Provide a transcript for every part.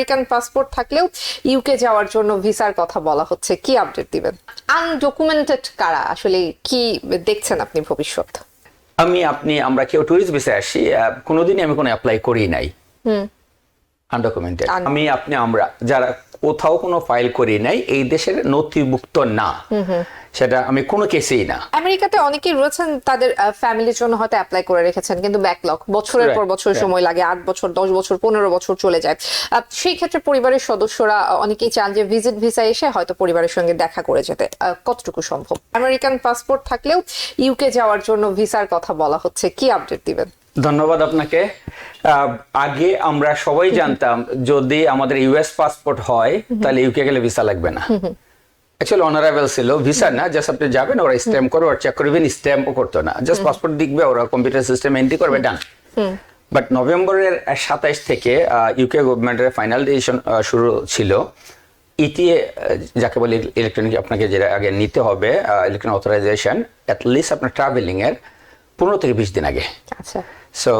American passport থাকলেও UK যাওয়ার জন্য ভিসার কথা বলা হচ্ছে। কি আপডেট দিবেন? আনডকুমেন্টেড কারা? আসলে কি দেখছেন আপনি ভবিষ্যৎ? আমি আপনি আমরা কেউ টুরিস্ট ভিসা আসি কোনোদিনই আমি কোনো অ্যাপ্লাই করি নাই। আনডকুমেন্টেড আমি আপনি আমরা যারা কোথাও কোনো ফাইল করি নাই এই দেশের নথিভুক্ত না। সেটা আমি কোনো কেসেই না। আমেরিকাতে অনেকেই রয়েছেন তাদের ফ্যামিলির জন্য হয়তো অ্যাপ্লাই করে রেখেছেন কিন্তু ব্যাকলগ বছরের পর বছর সময় লাগে আট বছর দশ বছর পনেরো বছর চলে যায়। সেই ক্ষেত্রে পরিবারের সদস্যরা অনেকেই চান যে ভিজিট ভিসা এসে হয়তো পরিবারের সঙ্গে দেখা করে যেতে। কতটুকু সম্ভব? আমেরিকান পাসপোর্ট থাকলেও ইউকে যাওয়ার জন্য ভিসার কথা বলা হচ্ছে। কি আপডেট দিবেন? ধন্যবাদ আপনাকে। আগে আমরা সবাই জানতাম যদি আমাদের ইউএস পাসপোর্ট হয় তাহলে ইউকে গেলে ভিসা লাগবে না। অ্যাকচুয়ালি অনারেবল ছিল ভিসা না জাস্ট আপনি যাবেন ওরা স্ট্যাম্প করবে চেক করবেন স্ট্যাম্পও করতো না। জাস্ট পাসপোর্ট দেখবে ওরা কম্পিউটার সিস্টেম এন্ট্রি করবে ডান বাট নভেম্বরের সাতাইশ থেকে ইউকে গভর্নমেন্টের ফাইনাল ডিসিশন শুরু ছিল। ইটিএ যাকে বলে ইলেকট্রনিক আপনাকে যেটা আগে নিতে হবে ইলেকট্রনিক অথরাইজেশন অ্যাটলিস্ট আপনার ট্রাভেলিং এর পনেরো থেকে বিশ দিন আগে। আচ্ছা। সো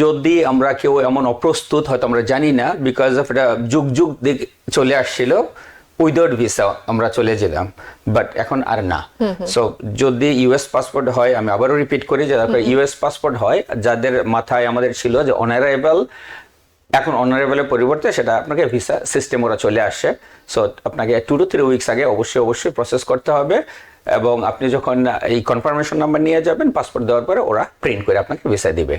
যদি আমরা কেউ এমন অপ্রস্তুত হয়তো আমরা জানি না বিকজ অফ এটা যুগ যুগ দিক চলে আসছিল উইদাউট ভিসা আমরা চলে যেতাম বাট এখন আর না। সো যদি ইউএস পাসপোর্ট হয় আমি আবারও রিপিট করি যে তারপরে ইউএস পাসপোর্ট হয় যাদের মাথায় আমাদের ছিল যে অনারেবল এখন অনারেবলের পরিবর্তে সেটা আপনাকে ভিসা সিস্টেম ওরা চলে আসে। সো আপনাকে টু টু থ্রি উইকস আগে অবশ্যই অবশ্যই প্রসেস করতে হবে। এবং আপনি যখন এই কনফার্মেশন নাম্বার নিয়ে যাবেন পাসপোর্ট দেওয়ার পরে ওরা প্রিন্ট করে আপনাকে ভিসা দিবে।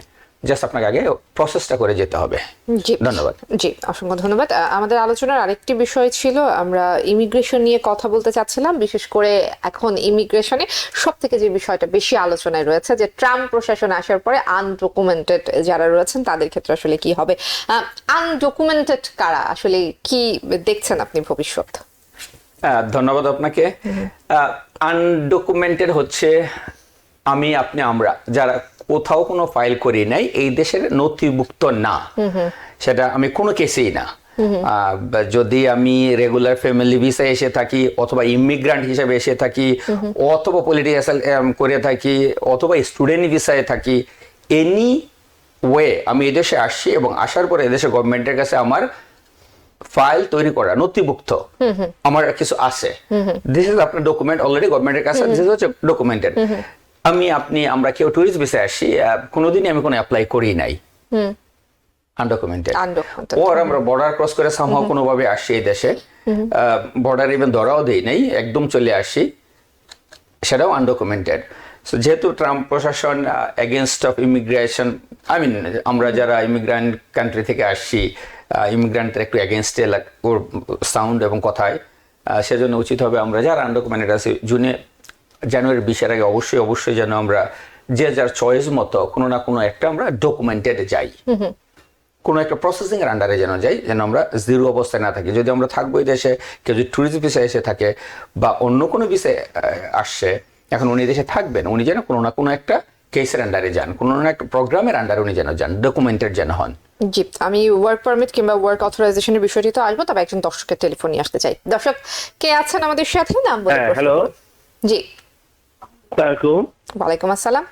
জাস্ট আপনাকে আগে প্রসেসটা করে যেতে হবে। জি। ধন্যবাদ। জি অসংখ্য ধন্যবাদ। আমাদের আলোচনার আরেকটি বিষয় ছিল আমরা ইমিগ্রেশন নিয়ে কথা বলতে চাচ্ছিলাম বিশেষ করে এখন ইমিগ্রেশনে সব থেকে যে বিষয়টা বেশি আলোচনায় রয়েছে যে ট্রাম্প প্রশাসন আসার পরে আনডকুমেন্টেড যারা রয়েছেন তাদের ক্ষেত্রে আসলে কি হবে? আনডকুমেন্টেড কারা? আসলে কি দেখছেন আপনি ভবিষ্যৎ? ধন্যবাদ আপনাকে। আনডকুমেন্টেড হচ্ছে আমি আপনি আমরা। যারা কোথাও কোনো ফাইল করি নাই এই দেশের নথিভুক্ত না। সেটা আমি কোনো কেসেই না। যদি আমি রেগুলার ফ্যামিলি ভিসা এসে থাকি অথবা ইমিগ্রান্ট হিসেবে এসে থাকি অথবা পলিটিক্যাল করে থাকি অথবা স্টুডেন্ট ভিসায় থাকি এনি ওয়ে আমি এদেশে আসছি এবং আসার পরে এদেশে গভর্নমেন্টের কাছে আমার ফাইল তৈরি করা নথিভুক্ত। আমার কিছু আছে। দিস ইজ আপনার ডকুমেন্ট অলরেডি গভর্নমেন্টের কাছে দিস ইজ হচ্ছে ডকুমেন্টেড আমি আপনি আমরা কেউ ট্যুরিস্ট ভিসা আসি কোনোদিনই আমি কোনো অ্যাপ্লাই করি নাই। আনডকুমেন্টেড ওর আমরা বর্ডার ক্রস করে সামহাও কোনোভাবে আসি এই দেশে বর্ডার ইভেন ধরাও দেই নাই একদম চলে আসি সেটাও আনডকুমেন্টেড সো যেহেতু ট্রাম্প প্রশাসন against of immigration I mean আমরা যারা ইমিগ্রান্ট কান্ট্রি থেকে আসছি ইমিগ্রান্টদের একটু এগেনস্টে ওর সাউন্ড এবং কথায়। সেজন্য উচিত হবে আমরা যারা আনডকুমেন্টেড আছি জুনে জানুয়ারি বিশের আগে অবশ্যই অবশ্যই যেন আমরা যে যার চয়েস মতো কোনো না কোনো একটা আমরা ডকুমেন্টেড যাই। কোনো একটা প্রসেসিং এর আন্ডারে যেন যাই যেন আমরা জিরো অবস্থায় না থাকি। যদি আমরা থাকব এই দেশে কেউ যদি ট্যুরিস্ট ভিসা এসে থাকে বা অন্য কোনো বিষয়ে আসছে এখন উনি দেশে থাকবেন উনি যেন কোনো না কোনো একটা কেসের আন্ডারে যান। কোনো না একটা প্রোগ্রামের আন্ডারে উনি যেন যান ডকুমেন্টেড যেন হন। জি আমি ওয়ার্ক পারমিট কিংবা ওয়ার্ক অথরাইজেশনের বিষয়টি তো আসব তবে একজন দর্শকের টেলিফোন নিয়ে আসতে চাই। দর্শক কে আছেন আমাদের সাথে? নাম বলে হ্যাঁ হ্যালো জি। ওয়ালাইকুম আসসালাম।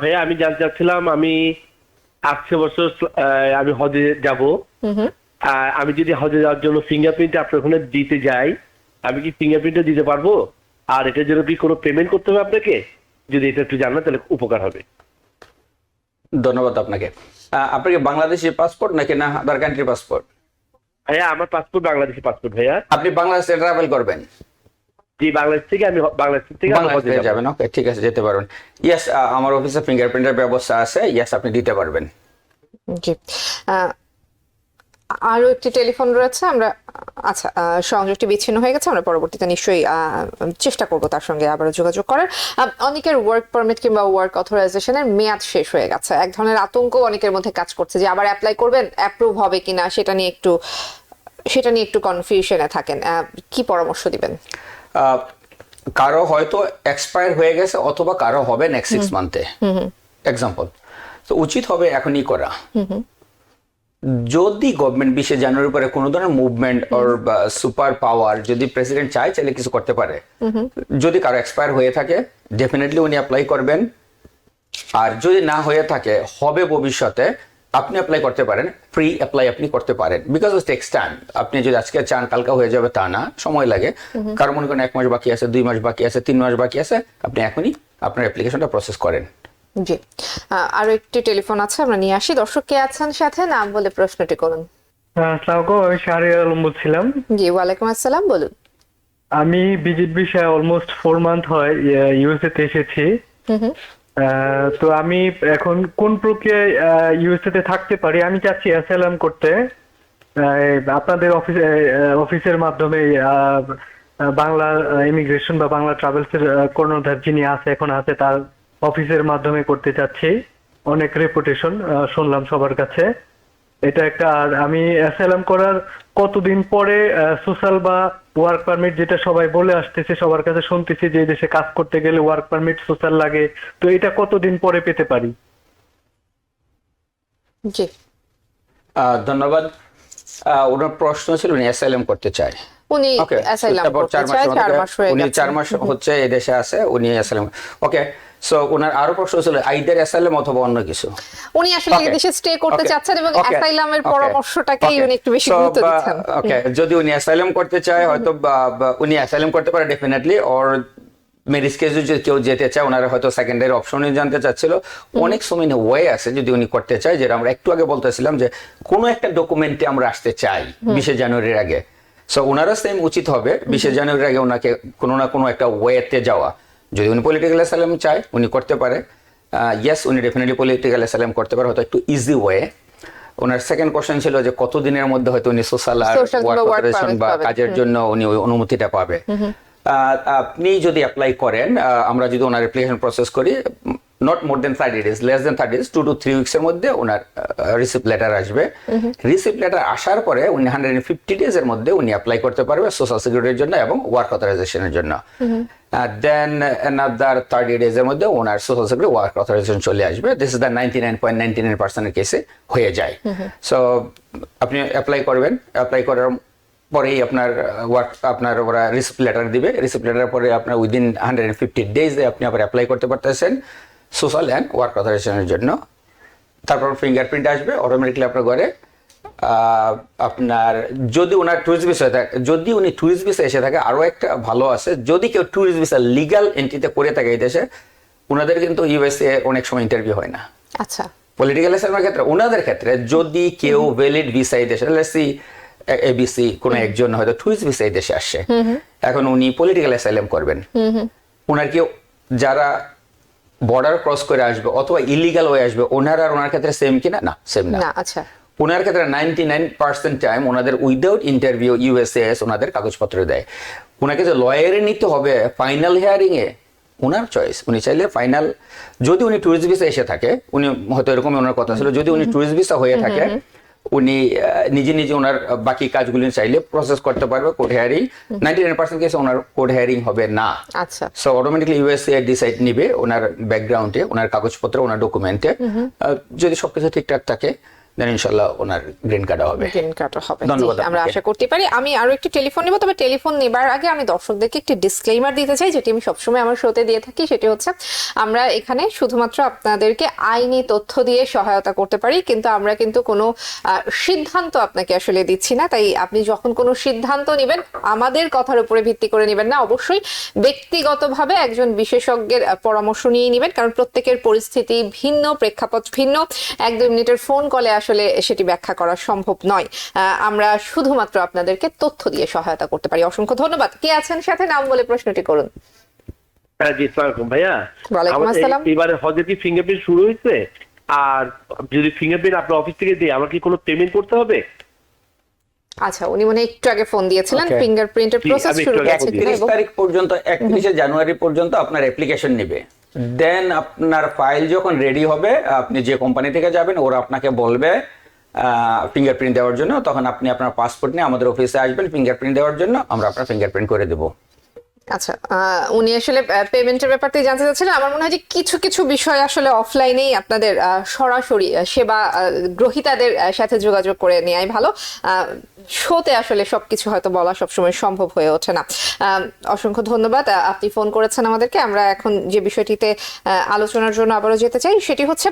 ভাইয়া আমি জানতে চাচ্ছিলাম আমি আটশো বছর আহ, আমি হজে যাব। আমি যদি হজে যাওয়ার জন্য ফিঙ্গারপ্রিন্ট আপনার ওখানে দিতে যাই আমি কি ফিঙ্গারপ্রিন্টও দিতে পারব? আর এটার জন্য কি কোনো পেমেন্ট করতে হবে আপনাকে? যদি এটা একটু জানা তাহলে উপকার হবে। ধন্যবাদ আপনাকে। আহ, বাংলাদেশের পাসপোর্ট নাকি না আদার কান্ট্রি পাসপোর্ট ভাইয়া আমার পাসপোর্ট বাংলাদেশি পাসপোর্ট ভাইয়া। আপনি বাংলাদেশে ট্রাভেল করবেন? জি বাংলাদেশ থেকে আমি বাংলাদেশ থেকে বাংলাদেশে যাবেন ওকে ঠিক আছে যেতে পারবেন ইয়েস আমার অফিসে ফিঙ্গারপ্রিন্টের ব্যবস্থা আছে ইয়েস আপনি দিতে পারবেন। জি। আহ, আরও একটি টেলিফোন রয়েছে আমরা আচ্ছা সংযোগটি বিচ্ছিন্ন হয়ে গেছে আমরা পরবর্তীতে নিশ্চয়ই চেষ্টা করব তার সঙ্গে আবার যোগাযোগ করার। অনেকের ওয়ার্ক পারমিট কিংবা ওয়ার্ক অথরাইজেশনের মেয়াদ শেষ হয়ে গেছে। এক ধরনের আতঙ্ক অনেকের মধ্যে কাজ করছে যে আবার অ্যাপ্লাই করবেন অ্যাপ্রুভ হবে কিনা সেটা নিয়ে একটু সেটা নিয়ে একটু কনফিউশনে থাকেন। কি পরামর্শ দিবেন? কারও হয়তো এক্সপায়ার হয়ে গেছে অথবা কারও হবে নেক্সট সিক্স মান্থে এক্সাম্পল তো উচিত হবে এখনই করা। যদি গভর্নমেন্ট বিশে জানুয়ারির পরে কোনো ধরনের মুভমেন্ট ওর সুপার পাওয়ার যদি প্রেসিডেন্ট চায় চাইলে কিছু করতে পারে। যদি কারও এক্সপায়ার হয়ে থাকে ডেফিনেটলি উনি অ্যাপ্লাই করবেন। আর যদি না হয়ে থাকে হবে ভবিষ্যতে আপনি অ্যাপ্লাই করতে পারেন। ফ্রি অ্যাপ্লাই আপনি করতে পারেন। বিকজ ইট টেক্স টাইম আপনি যদি আজকে চান কালকে হয়ে যাবে তা না। সময় লাগে। কারণ মনে করেন এক মাস বাকি আছে দুই মাস বাকি আছে তিন মাস বাকি আছে আপনি এখনই আপনার অ্যাপ্লিকেশনটা প্রসেস করেন। জি। আরও একটি টেলিফোন আছে আমরা নিয়ে আসি। দর্শক কে আছেন সাথে? নাম বলে প্রশ্নটি করুন। আমি শাহরিয়ার আলম বলছিলাম। জি ওয়ালাইকুম আসসালাম বলুন। আমি ভিজিট বিষয়ে অলমোস্ট ফোর মান্থ হয় ইউএসএ তে এসেছি। তো আমি এখন কোন প্রক্রিয়ায় ইউএসএ তে থাকতে পারি? আমি চাচ্ছি অ্যাসাইলাম করতে। আপনাদের অফিস অফিসের মাধ্যমে বাংলা ইমিগ্রেশন বা বাংলা ট্রাভেলস এর কর্ণধার যিনি আছে এখন আছে তার অফিসের মাধ্যমে করতে চাচ্ছি। অনেক রেপুটেশন শুনলাম সবার কাছে। এটা একটা আর আমি অ্যাসাইলাম করার কতদিন পরে সোশ্যাল বা ওয়ার্ক পারমিট যেটা সবাই বলে আসতেছে সবার কাছে শুনতেছি যে দেশে কাজ করতে গেলে ওয়ার্ক পারমিট সোশ্যাল লাগে। তো এটা কতদিন পরে পেতে পারি? জি। ধন্যবাদ। ওনার প্রশ্ন ছিল উনি অ্যাসাইলাম করতে চায়। উনি ওকে অ্যাসাইলাম করতে চায় চার মাস হয়ে উনি গেছে। চার মাস হচ্ছে এই দেশে আছে উনি অ্যাসাইলাম ওকে সো ওনার আরও প্রশ্ন ছিল আইদার অ্যাসাইলাম অথবা অন্য কিছু? উনি আসলে এই দেশে স্টে করতে চাচ্ছেন এবং অ্যাসাইলামের পরামর্শটাকেই উনি একটু বেশি গুরুত্ব দিচ্ছেন। okay, যদি উনি অ্যাসাইলাম করতে চায় হয়তো উনি অ্যাসাইলাম করতে পারে ডেফিনেটলি অর মেরিজ কেসে যদি কেউ যেতে চায় ওনারা হয়তো সেকেন্ডারি অপশনে জানতে চাচ্ছিল। অনেক সময় ওয়ে আছে যদি উনি করতে চায় যেটা আমরা একটু আগে বলতেছিলাম যে কোনো একটা ডকুমেন্টে আমরা আসতে চাই বিশে জানুয়ারির আগে। সো ওনারও সেম উচিত হবে বিশে জানুয়ারির আগে ওনাকে কোনো না কোনো একটা ওয়েতে যাওয়া। যদি উনি পলিটিক্যাল অ্যাসাইলাম চায় উনি করতে পারে। ইয়েস উনি ডেফিনেটলি পলিটিক্যাল অ্যাসাইলাম করতে পারে হয়তো একটু ইজি ওয়ে ওনার সেকেন্ড কোশ্চেন ছিল যে কতদিনের মধ্যে হয়তো উনি সোশ্যাল আর ওয়ার্ক বা কাজের জন্য উনি ওই অনুমতিটা পাবে। আপনি যদি অ্যাপ্লাই করেন আমরা যদি ওনার অ্যাপ্লিকেশন প্রসেস করি not more than thirty days less than thirty days two to three weeks এর মধ্যে ওনার রিসিপ্ট লেটার আসবে। রিসিপ্ট লেটার আসার পরে উনি হান্ড্রেড ফিফটি ডেজ এর মধ্যে উনি অ্যাপ্লাই করতে পারবে সোশ্যাল সিকিউরিটির জন্য এবং ওয়ার্ক অথরাইজেশনের জন্য। দেন অ্যানাদার থার্টি ডেজ এর মধ্যে ওনার সোশ্যাল সিকিউরিটি ওয়ার্ক অথরাইজেশন চলে আসবে। This is the ninety nine point ninety nine পার্সেন্টের কেসে হয়ে যায়। সো আপনি অ্যাপ্লাই করবেন। অ্যাপ্লাই করার পরেই আপনার ওয়ার্ক আপনার ওরা রিসিপ্ট লেটার দিবে। রিসিপ্ট লেটার পরে আপনার উইদিন হান্ড্রেড ফিফটি ডেজে আপনি আবার অ্যাপ্লাই করতে পারতেছেন সোশ্যাল অ্যান্ড ওয়ার্ক অথরাইজেশনের জন্য। তারপর ফিঙ্গারপ্রিন্ট আসবে। অটোমেটিকলি আপনার ঘরে আপনার যদি ওনার ট্যুরিস্ট ভিসা থাকে যদি উনি ট্যুরিস্ট ভিসা এসে থাকে আরও একটা ভালো আছে যদি কেউ ট্যুরিস্ট ভিসা লিগাল এন্ট্রিতে করে থাকে এই দেশে ওনাদের কিন্তু ইউএসএ অনেক সময় ইন্টারভিউ হয় না। আচ্ছা। পলিটিক্যাল অ্যাসাইনমেন্টের ক্ষেত্রে ওনাদের ক্ষেত্রে যদি কেউ ভ্যালিড ভিসা এই দেশে লেসি এবিসি কোন একজন হয়তো টুরিস্ট ভিসা এই দেশে আসে এখন উনি পলিটিক্যাল অ্যাসাইলাম করবেন। ওনার কেউ যারা বর্ডার ক্রস করে আসবে অথবা ইলিগাল হয়ে আসবে ওনার আর ওনার ক্ষেত্রে সেম কিনা না? সেম না। না আচ্ছা। ওনার ক্ষেত্রে নাইনটি নাইন পার্সেন্ট টাইম ওনাদের উইদাউট ইন্টারভিউ ইউএসএস ওনাদের কাগজপত্র দেয়। ওনাকে যে লয়ারে নিতে হবে ফাইনাল হিয়ারিং এ ওনার চয়েস উনি চাইলে ফাইনাল যদি উনি ট্যুরিস্ট ভিসা এসে থাকে উনি হয়তো এরকম ওনার কথা ছিল যদি উনি ট্যুরিস্ট ভিসা হয়ে থাকে উনি নিজে নিজে ওনার বাকি কাজগুলি চাইলে প্রসেস করতে পারবে court hearing ninety nine percent কেসে ওনার কোর্ট হেয়ারিং হবে না। আচ্ছা। সো অটোমেটিকলি ইউএসএ ডিসাইড নিবে ওনার ব্যাকগ্রাউন্ডে ওনার কাগজপত্র ওনার ডকুমেন্টে যদি সবকিছু ঠিকঠাক থাকে দেন ইনশাল্লাহ ওনার গ্রিন কার্ড হবে। গ্রিন কার্ডও হবে। ধন্যবাদ আমরা আশা করতে পারি। আমি আরও একটি টেলিফোন নিব তবে টেলিফোন নেবার আগে আমি দর্শকদেরকে একটি ডিসক্লেমার দিতে চাই যেটি আমি সবসময় আমার শোতে দিয়ে থাকি সেটি হচ্ছে আমরা এখানে শুধুমাত্র আপনাদেরকে আইনি তথ্য দিয়ে সহায়তা করতে পারি কিন্তু আমরা কিন্তু কোনো সিদ্ধান্ত আপনাকে আসলে দিচ্ছি না। তাই আপনি যখন কোনো সিদ্ধান্ত নেবেন আমাদের কথার উপরে ভিত্তি করে নেবেন না। অবশ্যই ব্যক্তিগতভাবে একজন বিশেষজ্ঞের পরামর্শ নিয়ে নেবেন কারণ প্রত্যেকের পরিস্থিতি ভিন্ন প্রেক্ষাপট ভিন্ন। এক দুই মিনিটের ফোন কলে আসলে সেটি ব্যাখ্যা করা সম্ভব নয়। আমরা শুধুমাত্র আপনাদেরকে তথ্য দিয়ে সহায়তা করতে পারি। অসংখ্য ধন্যবাদ। কে আছেন সাথে? নাম বলে প্রশ্নটি করুন। হ্যাঁ জি ভাইয়া। এবারে হজের কি ফিঙ্গারপ্রিন্ট শুরু হয়েছে? আর যদি ফিঙ্গারপ্রিন্ট আপনার অফিস থেকে দিই আমার কি কোনো পেমেন্ট করতে হবে? আচ্ছা উনি মনে হয় একটু আগে ফোন দিয়েছিলেন। ফিঙ্গারপ্রিন্টের প্রসেস শুরু হয়েছে ফোন কিনা একত্রিশ এবং তারিখ পর্যন্ত একত্রিশে জানুয়ারি পর্যন্ত আপনার অ্যাপ্লিকেশন নেবে। দেন আপনার ফাইল যখন রেডি হবে, আপনি যে কোম্পানি থেকে যাবেন, ওরা আপনাকে বলবে ফিঙ্গারপ্রিন্ট দেওয়ার জন্য। তখন আপনি আপনার পাসপোর্ট নিয়ে আমাদের অফিসে আসবেন ফিঙ্গারপ্রিন্ট দেওয়ার জন্য আমরা আপনার ফিঙ্গারপ্রিন্ট করে দেবো। আচ্ছা উনি আসলে পেমেন্টের ব্যাপারটাই জানতে চাচ্ছিলেন। আমার মনে হয় যে কিছু কিছু বিষয় আসলে অফলাইনেই আপনাদের সরাসরি সেবা গ্রহীতাদের সাথে যোগাযোগ করে নেওয়াই ভালো। শোতে আসলে সবকিছু হয়তো বলা সবসময় সম্ভব হয়ে ওঠে না। অসংখ্য ধন্যবাদ আপনি ফোন করেছেন আমাদেরকে। আমরা এখন যে বিষয়টিতে আলোচনার জন্য আবারও যেতে চাই সেটি হচ্ছে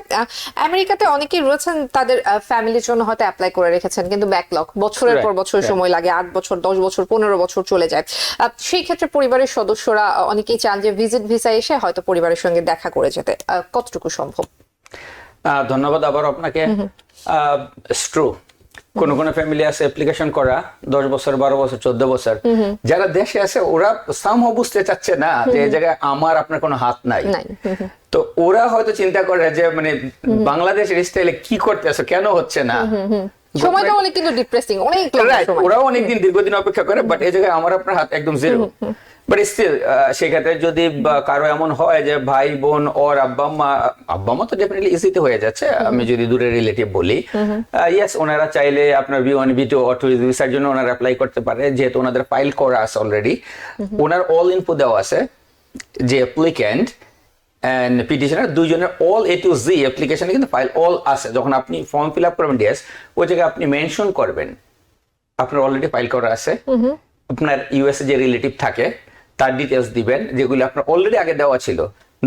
আমেরিকাতে অনেকেই রয়েছেন তাদের ফ্যামিলির জন্য হয়তো অ্যাপ্লাই করে রেখেছেন কিন্তু ব্যাকলগ বছরের পর বছর সময় লাগে আট বছর দশ বছর পনেরো বছর চলে যায়। সেই ক্ষেত্রে পরিবারের সদস্যরা আহ, অনেকেই চান যে ভিজিট ভিসা এসে হয়তো পরিবারের সঙ্গে দেখা করে যেতে। কতটুকু সম্ভব? ধন্যবাদ আবার আপনাকে। স্ট্রু কোন কোন ফ্যামিলি আছে অ্যাপ্লিকেশন করা দশ বছর বারো বছর চোদ্দ বছর। যারা দেশে আছে ওরা সাম বুঝতে চাচ্ছে না যে এই জায়গায় আমার আপনার কোনো হাত নাই। তো ওরা হয়তো চিন্তা করে যে মানে বাংলাদেশের স্টাইলে কি করতেছে কেন হচ্ছে না? সময়টা অনেক কিন্তু ডিপ্রেসিং অনেক ওরাও অনেকদিন দীর্ঘদিন অপেক্ষা করে বাট এই জায়গায় আমার আপনার হাত একদম জিরো বাট স্টিল সেক্ষেত্রে যদি কারও এমন হয় যে ভাই বোন ওর আব্বা মা আব্বা মা তো ডেফিনেটলি ইজিতে হয়ে যাচ্ছে। আমি যদি দূরে রিলেটিভ বলি ইয়েস ওনারা চাইলে আপনার B one B two auto ভিসার জন্য ওনারা অ্যাপ্লাই করতে পারে যেহেতু ওনাদের ফাইল করা আছে অলরেডি ওনার অল ইনপু দেওয়া আছে যে অ্যাপ্লিক্যান্ট অ্যান্ড পিটিশনার দুইজনের অল এ টু জি অ্যাপ্লিকেশনে কিন্তু ফাইল অল আছে। যখন আপনি ফর্ম ফিল আপ করবেন ডিএস ওই জায়গায় আপনি মেনশন করবেন। আপনার অলরেডি ফাইল করা আছে। আপনার ইউএসএ যে রিলেটিভ থাকে তার ডিটেলস দিবেন যেগুলো আপনার অলরেডি আগে দেওয়া ছিল।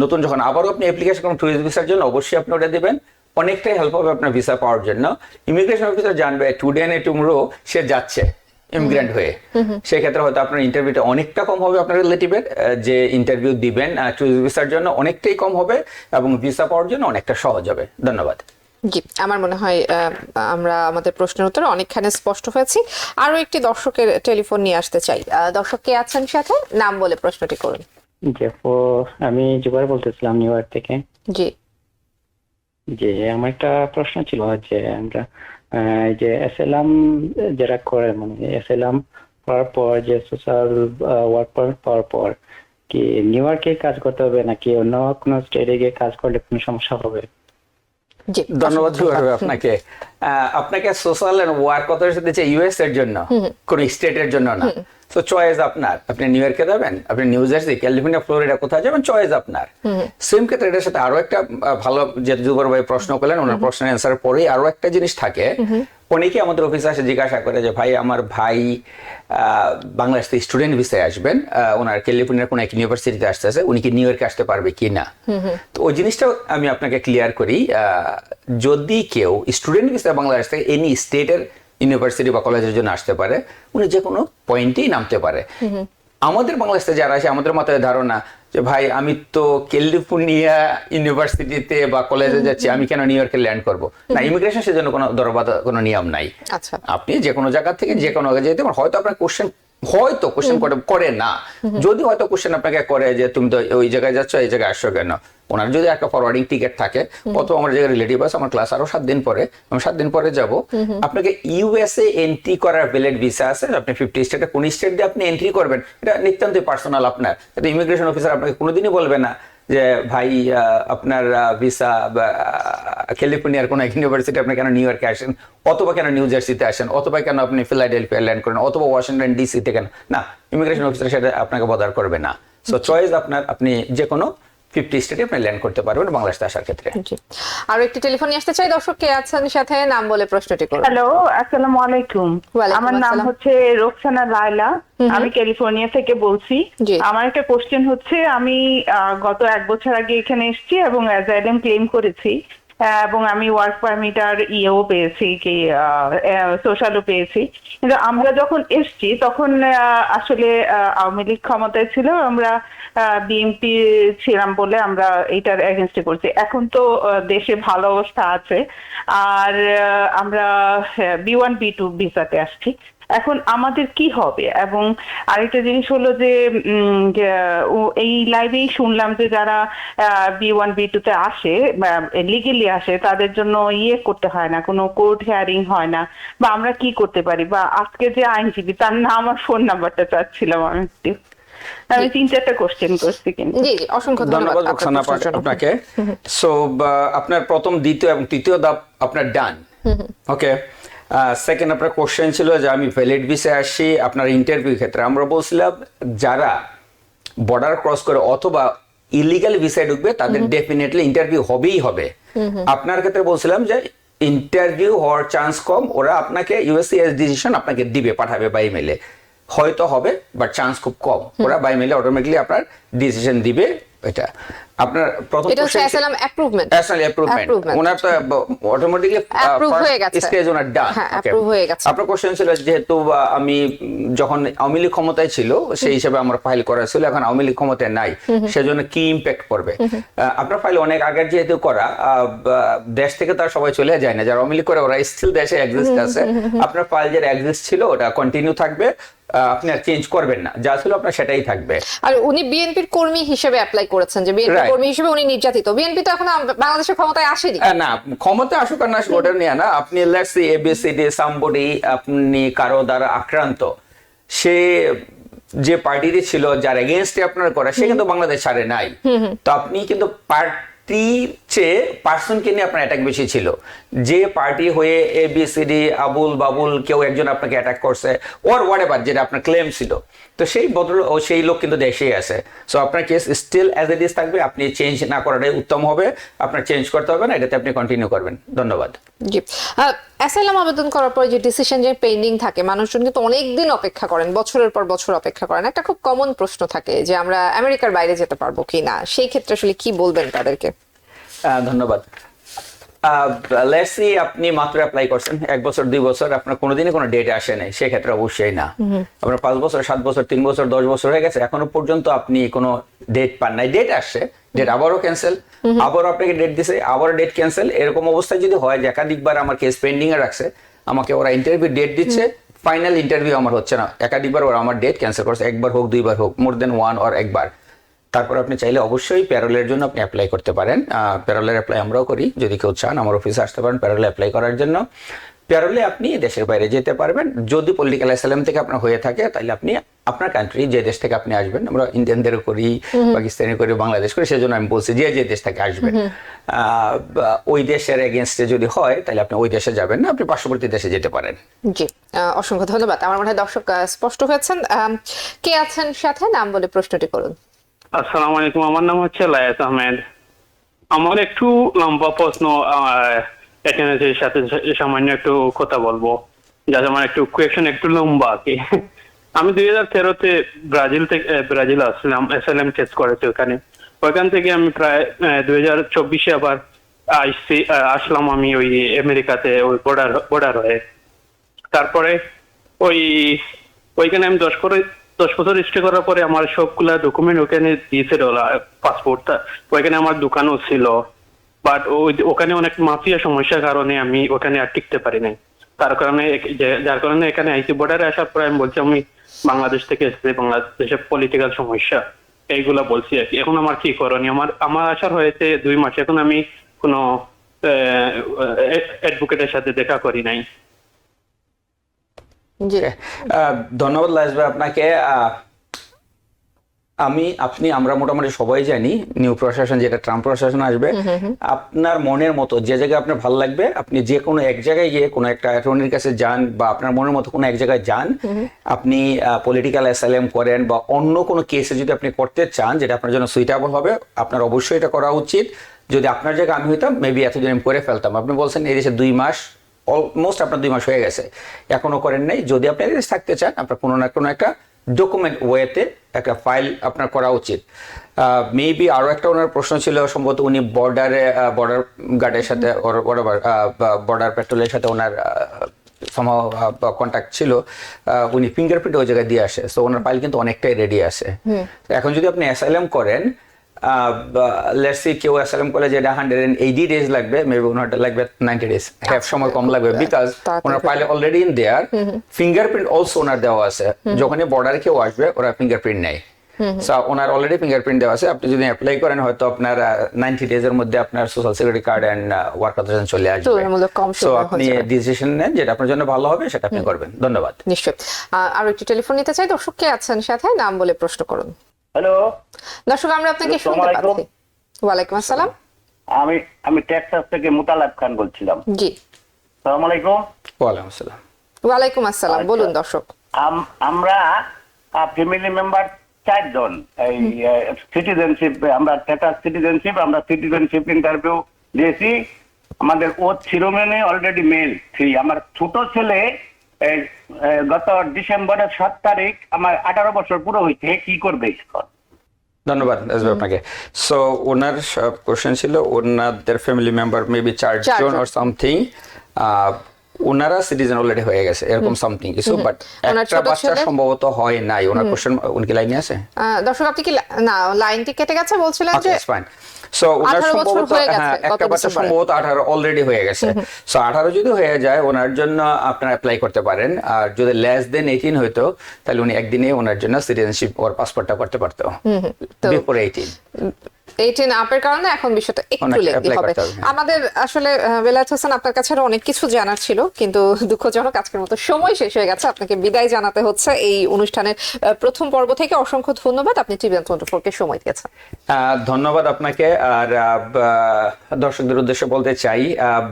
নতুন যখন আবারও আপনি অ্যাপ্লিকেশন করেন ট্যুরিস্ট ভিসার জন্য অবশ্যই আপনি ওটা দিবেন। অনেকটাই হেল্প হবে আপনার ভিসা পাওয়ার জন্য। ইমিগ্রেশন অফিসার জানবে টুডে এন্ড টুমরো সে যাচ্ছে। ইমিগ্রেন্ট হয়ে। সেক্ষেত্রে হয়তো আপনার ইন্টারভিউটা অনেকটা কম হবে আপনার রিলেটিভের যে ইন্টারভিউ দিবেন ট্যুরিস্ট ভিসার জন্য অনেকটাই কম হবে এবং ভিসা পাওয়ার জন্য অনেকটা সহজ হবে। ধন্যবাদ। জি আমার মনে হয় আহ, আমরা আমাদের প্রশ্নের উত্তরে অনেকখানি স্পষ্ট হয়েছি। আরও একটি দর্শকের টেলিফোন নিয়ে আসতে চাই। আহ, দর্শক কে আছেন সাথে? নাম বলে প্রশ্নটি করুন। জি আপু আমি জুবাই বলতেছিলাম নিউ ইয়র্ক থেকে। জি। জি আমার একটা প্রশ্ন ছিল যে আমরা যে এসএলএম যারা করে মানে এসএলএম করার পর যে সোশ্যাল ওয়ার্ক পারমিট পাওয়ার পর কি নিউ ইয়র্কে কাজ করতে হবে নাকি অন্য কোনো স্টেটে গিয়ে কাজ করলে কোনো সমস্যা হবে? জি ধন্যবাদ আপনাকে। আহ, আপনাকে সোশ্যাল ওয়ার্ক অথরিটি দিচ্ছে ইউএস এর জন্য কোন স্টেটের জন্য না। তো চয়েস আপনার আপনি নিউ ইয়র্কে যাবেন আপনি নিউ জার্সি ক্যালিফোর্নিয়া ফ্লোরিডা কোথায় যাবেন চয়েস আপনার সেম ক্ষেত্রে এটার সাথে আরও একটা ভালো যে জুবার ভাই প্রশ্ন করলেন ওনার প্রশ্নের অ্যান্সার পরেই আরও একটা জিনিস থাকে। অনেকে আমাদের অফিসে আসে জিজ্ঞাসা করে যে ভাই আমার ভাই আহ, বাংলাদেশ থেকে স্টুডেন্ট ভিসায় আসবেন ওনার ক্যালিফোর্নিয়ার কোনো এক ইউনিভার্সিটিতে আসতে আসতেছে উনি কি নিউ ইয়র্কে আসতে পারবে কি না? তো ওই জিনিসটাও আমি আপনাকে ক্লিয়ার করি যদি কেউ স্টুডেন্ট ভিসায় বাংলাদেশ থেকে এনি স্টেটের ইউনিভার্সিটি বা কলেজের জন্য আসতে পারে উনি যে কোনো পয়েন্টেই নামতে পারে। আমাদের বাংলাদেশে যারা আছে আমাদের মাথায় ধারণা যে ভাই আমি তো ক্যালিফোর্নিয়া ইউনিভার্সিটিতে বা কলেজে যাচ্ছি আমি কেন নিউ ইয়র্কে ল্যান্ড করব? না ইমিগ্রেশন সেজন্য কোনো দরবার কোনো নিয়ম নাই। আচ্ছা। আপনি যে কোনো জায়গা থেকে যে কোনো জায়গায় যেতে হয়তো আপনার কোশ্চেন হয়তো কোশ্চেন করে করে না। যদি হয়তো কোশ্চেন আপনাকে করে যে তুমি তো ওই জায়গায় যাচ্ছ এই জায়গায় আসছো কেন? ওনার যদি একটা ফরওয়ার্ডিং টিকিট থাকে অথবা আমার জায়গায় রিলেটিভ আছে আমার ক্লাস আরও সাত দিন পরে আমি সাত দিন পরে যাব। আপনাকে ইউএসএ এন্ট্রি করার ভ্যালিড ভিসা আছে আপনি ফিফটি স্টেটে কোন স্টেট দিয়ে আপনি এন্ট্রি করবেন এটা নিতান্তই পার্সোনাল আপনার। এটা ইমিগ্রেশন অফিসার আপনাকে কোনোদিনই বলবে না। যে ভাই আহ, আপনার ভিসা বা ক্যালিফোর্নিয়ার কোনো এক ইউনিভার্সিটি আপনি কেন নিউ ইয়র্কে আসেন? অথবা কেন নিউ জার্সিতে আসেন? অথবা কেন আপনি ফিলাডেলফিয়া ল্যান্ড করেন? অথবা ওয়াশিংটন ডিসিতে কেন? না ইমিগ্রেশন অফিসার সেটা আপনাকে বদার করবে না। সো চয়েস আপনার আপনি যে কোনো ফিফটি স্টেটে আপনি ল্যান্ড করতে পারবেন বাংলাদেশে আসার ক্ষেত্রে। আর আরও একটি টেলিফোন নিয়ে আসতে চাই। দর্শক কে আছেন সাথে? নাম বলে প্রশ্নটি করুন। হ্যালো আসসালামু আলাইকুম। আমার নাম হচ্ছে রোকসানা লায়লা। আমি ক্যালিফোর্নিয়া থেকে বলছি। আমার একটা কোশ্চেন হচ্ছে আমি আহ, গত এক বছর আগে এখানে এসেছি এবং অ্যাজাইলাম ক্লেম করেছি। এবং আমি ওয়ার্ক পারমিট আর ইয়েও পেয়েছি কি সোশ্যালও পেয়েছি। কিন্তু আমরা যখন এসছি, তখন আসলে আওয়ামী লীগ ক্ষমতায় ছিল, আমরা বিএনপি ছিলাম বলে আমরা এইটার এগেনস্টে করছি এখন তো দেশে ভালো অবস্থা আছে। আর আমরা বি ওয়ান বি টু ভিসাতে আসছি। এখন আমাদের কি হবে? এবং আরেকটা জিনিস হলো যে এই লাইভেই শুনলাম যে যারা বি ওয়ান বি টু তে আসে লিগেলি আসে তাদের জন্য ইয়ে করতে হয় না কোনো কোর্ট হিয়ারিং হয় না। বা আমরা কি করতে পারি? বা আজকে যে আইনজীবী তার নাম আর ফোন নাম্বারটা চাচ্ছিলাম আমি একটু। আমি তিন চারটা কোশ্চেন করছি কিন্তু। জি জি অসংখ্য ধন্যবাদ ধন্যবাদ রোকসানা আপনাকে। সো আপনার প্রথম দ্বিতীয় এবং তৃতীয় ধাপ আপনার ডান ওকে সেকেন্ড আপনার কোশ্চেন ছিল যে আমি ভ্যালিড ভিসে আসি আপনার ইন্টারভিউ ক্ষেত্রে। আমরা বলছিলাম যারা বর্ডার ক্রস করে অথবা ইলিগাল ভিসায় ঢুকবে তাদের ডেফিনেটলি ইন্টারভিউ হবেই হবে। আপনার ক্ষেত্রে বলছিলাম যে ইন্টারভিউ হওয়ার চান্স কম ওরা আপনাকে ইউএসসিএস ডিসিশন আপনাকে দিবে পাঠাবে বাই মেলে হয়তো হবে বাট চান্স খুব কম। ওরা বাই মেলে অটোমেটিকলি আপনার ডিসিশন দিবে। এটা। আপনার প্রথম এটা হচ্ছে অ্যাসাইলাম অ্যাপ্রুভমেন্ট ন্যাশনাল অ্যাপ্রুভমেন্ট ওনার তো অটোমেটিকলি Approve হয়ে গেছে। স্টেজ ওনার ডান হ্যাঁ, approve হয়ে গেছে। আপনার কোশ্চেন ছিল যেহেতু আমি যখন আওয়ামী লীগ ক্ষমতায় ছিল সেই হিসাবে আমার ফাইল করা ছিল এখন আওয়ামী লীগ ক্ষমতায় নাই। সেজন্য কি ইম্প্যাক্ট পড়বে? আপনার ফাইল অনেক আগের যেহেতু করা আহ, দেশ থেকে তার সবাই চলে যায় না। যারা আওয়ামী লীগ করে ওরা স্টিল দেশে এক্সিস্ট আছে। আপনার ফাইল যেটা এক্সিস্ট ছিল ওটা কন্টিনিউ থাকবে। আপনি আর চেঞ্জ করবেন না। যা ছিল আপনার সেটাই থাকবে। আর উনি বিএনপির কর্মী হিসেবে অ্যাপ্লাই করেছেন যে বিএনপি কর্মী হিসেবে উনি নির্যাতিত। বিএনপি তো এখন বাংলাদেশের ক্ষমতায় আসেনি। না ক্ষমতা আসুক আর না ওটা নিয়ে না। আপনি লেটস সি এবিসিডি সামবডি আপনি কারও দ্বারা আক্রান্ত সে যে পার্টিতে ছিল যার এগেনস্টে আপনার করা সে কিন্তু বাংলাদেশ ছাড়ে নাই। তো আপনি কিন্তু পার্টি চেয়ে পার্সনকে নিয়ে আপনার অ্যাটাক বেশি ছিল। যে পার্টি হয়ে A B C D Abul, Babul কেউ একজন আপনাকে অ্যাটাক করছে ওর হোয়াট এভার যেটা আপনার ক্লেম ছিল। তো সেই বদল ও সেই লোক কিন্তু দেশেই আছে। সো আপনার case still as it is থাকবে আপনি চেঞ্জ না করাটাই উত্তম হবে আপনার চেঞ্জ করতে হবে না এটাতে আপনি কন্টিনিউ করবেন। ধন্যবাদ। জি। অ্যাসাইলাম আবেদন করার পর যে ডিসিশন যে পেন্ডিং থাকে মানুষজন কিন্তু অনেক দিন অপেক্ষা করেন বছরের পর বছর অপেক্ষা করেন। একটা খুব কমন প্রশ্ন থাকে যে আমরা আমেরিকার বাইরে যেতে পারব কি না সেই ক্ষেত্রে আসলে কি বলবেন তাদেরকে? আহ, ধন্যবাদ। লেটস সি আপনি মাত্র অ্যাপ্লাই করছেন। এক বছর দুই বছর আপনার কোনোদিনই কোনো ডেট আসে নাই। সেক্ষেত্রে অবশ্যই না। আপনার পাঁচ বছর সাত বছর তিন বছর দশ বছর হয়ে গেছে। এখনও পর্যন্ত আপনি কোনো ডেট পান নাই। ডেট আসছে। ডেট আবারও ক্যান্সেল আবারও আপনাকে ডেট দিছে। আবারও ডেট ক্যান্সেল এরকম অবস্থায় যদি হয় যে একাধিকবার আমার কেস পেন্ডিং এ রাখছে আমাকে ওরা ইন্টারভিউ ডেট দিচ্ছে ফাইনাল ইন্টারভিউ আমার হচ্ছে না। একাধিকবার ওরা আমার ডেট ক্যান্সেল করছে। একবার হোক দুইবার হোক মোর দেন ওয়ান অর একবার। তারপর আপনি চাইলে অবশ্যই প্যারোলের জন্য আপনি অ্যাপ্লাই করতে পারেন। প্যারোলের অ্যাপ্লাই আমরাও করি। যদি কেউ চান আমার অফিসে আসতে পারেন প্যারোলে অ্যাপ্লাই করার জন্য। প্যারোলে আপনি দেশের বাইরে যেতে পারবেন। যদি পলিটিক্যাল অ্যাসাইলাম থেকে আপনার হয়ে থাকে তাহলে আপনি আপনার কান্ট্রি যে দেশ থেকে আপনি আসবেন আমরা ইন্ডিয়ানদের করি পাকিস্তানি করি বাংলাদেশ করি সেজন্য আমি বলছি যে যে দেশ থেকে আসবেন। আহ, ওই দেশের এগেনস্টে যদি হয় তাহলে আপনি ওই দেশে যাবেন না আপনি পার্শ্ববর্তী দেশে যেতে পারেন। জি অসংখ্য ধন্যবাদ। আমার মনে হয় দর্শক স্পষ্ট হয়েছেন। কে আছেন সাথে? নাম বলে প্রশ্নটি করুন। আসসালামু আলাইকুম, আমার নাম হচ্ছে লায়াত আহমেদ। আমার একটু লম্বা প্রশ্ন অ্যাটেন্ডেন্সের সাথে সামান্য একটু কথা বলব। যাতে আমার একটু কোয়েশন একটু লম্বা আর কি আমি দুই হাজার তেরোতে ব্রাজিল থেকে ব্রাজিল আসলাম এসএলএম টেস্ট করেছি ওখানে। ওইখান থেকে আমি প্রায় দুই হাজার চব্বিশে আবার আসছি আসলাম আমি ওই আমেরিকাতে, ওই বর্ডার বর্ডার হয়ে। তারপরে ওই, ওইখানে আমি দশ করে দশ বছর স্টে করার পরে আমার সবগুলা ডকুমেন্ট ওখানে দিয়েছিল পাসপোর্টটা ওইখানে আমার দোকানও ছিল। বাট ওই ওখানে অনেক মাফিয়া সমস্যার কারণে আমি ওখানে আর টিকতে পারি নাই। তার কারণে যার কারণে এখানে আইসি বর্ডারে আসার পরে আমি বলছি, আমি বাংলাদেশ থেকে এসেছি বাংলাদেশের পলিটিক্যাল সমস্যা। এইগুলা বলছি আর কি। এখন আমার কি করণীয়? আমার আমার আসার হয়েছে দুই মাস। এখন আমি কোনো অ্যাডভোকেটের সাথে দেখা করি নাই। জি। ধন্যবাদ লাইস ভাই আপনাকে। আমি আপনি আমরা মোটামুটি সবাই জানি নিউ প্রশাসন যেটা ট্রাম্প প্রশাসন আসবে আপনার মনের মতো যে জায়গায় আপনার ভালো লাগবে আপনি যে কোনো এক জায়গায় গিয়ে কোনো একটা অ্যাটর্নির কাছে যান বা আপনার মনের মতো কোনো এক জায়গায় যান আপনি পলিটিক্যাল অ্যাসাইলাম করেন বা অন্য কোনো কেসে যদি আপনি করতে চান যেটা আপনার জন্য সুইটেবল হবে আপনার অবশ্যই এটা করা উচিত। যদি আপনার জায়গায় আমি হইতাম মেবি এতদিন আমি করে ফেলতাম। আপনি বলছেন এই দেশে দুই মাস অলমোস্ট আপনার দুই মাস হয়ে গেছে। এখনও করেন নাই। যদি আপনি থাকতে চান আপনার কোনো না কোনো একটা ডকুমেন্ট ওয়েতে একটা ফাইল আপনার করা উচিত। মেবি আরও একটা ওনার প্রশ্ন ছিল সম্ভবত উনি বর্ডারে বর্ডার গার্ডের সাথে বর্ডার পেট্রোলের সাথে ওনার কন্ট্যাক্ট ছিল। উনি ফিঙ্গারপ্রিন্ট ওই জায়গায় দিয়ে আসে। সো ওনার ফাইল কিন্তু অনেকটাই রেডি আছে। তো এখন যদি আপনি অ্যাসাইলাম করেন লেটস সি কেউ অ্যাসাইলাম করলে যেটা হান্ড্রেড এইটি ডেজ লাগবে মেবি ওনারটা লাগবে নাইনটি ডেজ হ্যাভ সময় কম লাগবে because owner file already in there fingerprint also ওনার দেওয়া আছে। যখনই বর্ডারে কেউ আসবে ওরা ফিঙ্গারপ্রিন্ট নেয়। সো ওনার অলরেডি ফিঙ্গারপ্রিন্ট দেওয়া আছে। আপনি যদি অ্যাপ্লাই করেন হয়তো আপনার নাইনটি ডেজ এর মধ্যে আপনার social security card and work authorization চলে আসবে। সো আপনি ডিসিশন নেন যেটা আপনার জন্য ভালো হবে সেটা আপনি করবেন। ধন্যবাদ। নিশ্চয় আরও একটি টেলিফোন নিতে চাই। দর্শক কে আছেন সাথে? নাম বলে প্রশ্ন করুন। হ্যালো। দর্শক আমরা আপনাকে শুনতে পাচ্ছি। ওয়ালাইকুম আসসালাম। আমি আমি টেক্সাস থেকে মুতালাব খান বলছিলাম। জি। সালাম আলাইকুম ওয়ালাইকুম আসসালাম। ওয়ালাইকুম আসসালাম আচ্ছা। বলুন দর্শক। আমরা ফ্যামিলি মেম্বার চারজন। এই সিটিজেনশিপ আমরা স্ট্যাটাস সিটিজেনশিপ আমরা সিটিজেনশিপ ইন্টারভিউ দিয়েছি। আমাদের ও শিরোমণি অলরেডি মেল থ্রি আমার ছোট ছেলে গত ডিসেম্বরের সাত তারিখ আমার আঠারো বছর পুরো হয়েছে কি করবে ধন্যবাদ আসবে আপনাকে। সো ওনার কোশ্চেন ছিল ওনাদের ফ্যামিলি মেম্বার মেবি চারজন। অর সামথিং ওনারা সিটিজেন অলরেডি হয়ে গেছে এরকম সামথিং কিছু বাট একটা বাচ্চা সম্ভবত হয় নাই। ওনার কোশ্চেন উনি কি লাইনে আছে? দর্শক আপনি কি না লাইনটি কেটে গেছে বলছিলেন যে ফাইন সো ওনার সম্ভবত হ্যাঁ একটা বাচ্চা সম্ভবত আঠারো অলরেডি হয়ে গেছে। সো আঠারো যদি হয়ে যায় ওনার জন্য আপনারা অ্যাপ্লাই করতে পারেন। আর যদি লেস দেন এইটিন হইতো তাহলে উনি একদিনে ওনার জন্য সিটিজেনশিপ ওর পাসপোর্টটা করতে পারতো। বিফোর এইটিন এইটিন আপের কারণে এখন বিষয়টা একটু লেন্দি হবে। আমাদের আসলে বেলায়েত হোসেন আপনার কাছে আরও অনেক কিছু জানার ছিল কিন্তু দুঃখজনক আজকের মতো সময় শেষ হয়ে গেছে। আপনাকে বিদায় জানাতে হচ্ছে এই অনুষ্ঠানের প্রথম পর্ব থেকে। অসংখ্য ধন্যবাদ। আপনি টিভিএন টোয়েন্টি সময় দিয়েছেন। ধন্যবাদ আপনাকে। আর দর্শকদের উদ্দেশ্যে বলতে চাই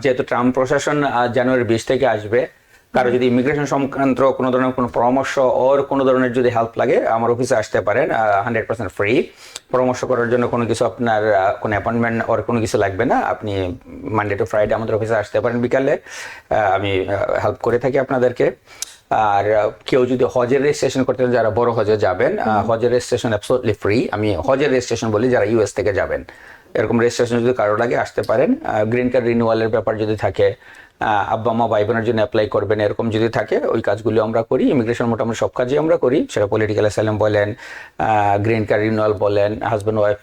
যেহেতু ট্রাম্প প্রশাসন জানুয়ারি বিশ থেকে আসবে কারও যদি ইমিগ্রেশন সংক্রান্ত কোনো ধরনের কোনো পরামর্শ ওর কোনো ধরনের যদি হেল্প লাগে আমার অফিসে আসতে পারেন হান্ড্রেড পার্সেন্ট ফ্রি পরামর্শ করার জন্য কোনো কিছু আপনার কোনো অ্যাপয়েন্টমেন্ট ওর কোনো কিছু লাগবে না। আপনি মানডে টু ফ্রাইডে আমাদের অফিসে আসতে পারেন বিকালে। আমি হেল্প করে থাকি আপনাদেরকে। আর কেউ যদি হজের রেজিস্ট্রেশন করতে চান, যারা বড় হজে যাবেন হজের রেজিস্ট্রেশন অ্যাবসোলুটলি ফ্রি আমি হজের রেজিস্ট্রেশন বলি যারা ইউএস থেকে যাবেন। এরকম রেজিস্ট্রেশন যদি কারও লাগে আসতে পারেন। গ্রিন কার্ড রিনিউয়ালের ব্যাপার যদি থাকে আব্বা, মা ভাই বোনের জন্য অ্যাপ্লাই করবেন, এরকম যদি থাকে, ওই কাজগুলো আমরা করি। ইমিগ্রেশন মোটামুটি সব কাজই আমরা করি। সেটা পলিটিক্যাল অ্যাসাইলাম বলেন গ্রিন কার্ড রিনিউয়াল বলেন হাজব্যান্ড ওয়াইফ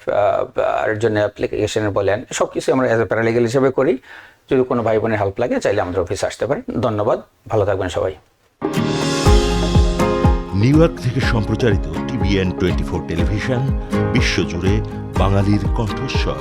এর জন্য অ্যাপ্লিকেশনের বলেন, সব কিছু আমরা অ্যাজ এ প্যারালিগাল হিসেবে করি। যদি কোনো ভাই বোনের হেল্প লাগে, চাইলে আমাদের অফিসে আসতে পারেন। ধন্যবাদ, ভালো থাকবেন সবাই। নিউ ইয়র্ক থেকে সম্প্রচারিত টিভিএন টোয়েন্টি ফোর টেলিভিশন বিশ্বজুড়ে বাঙালির কণ্ঠস্বর।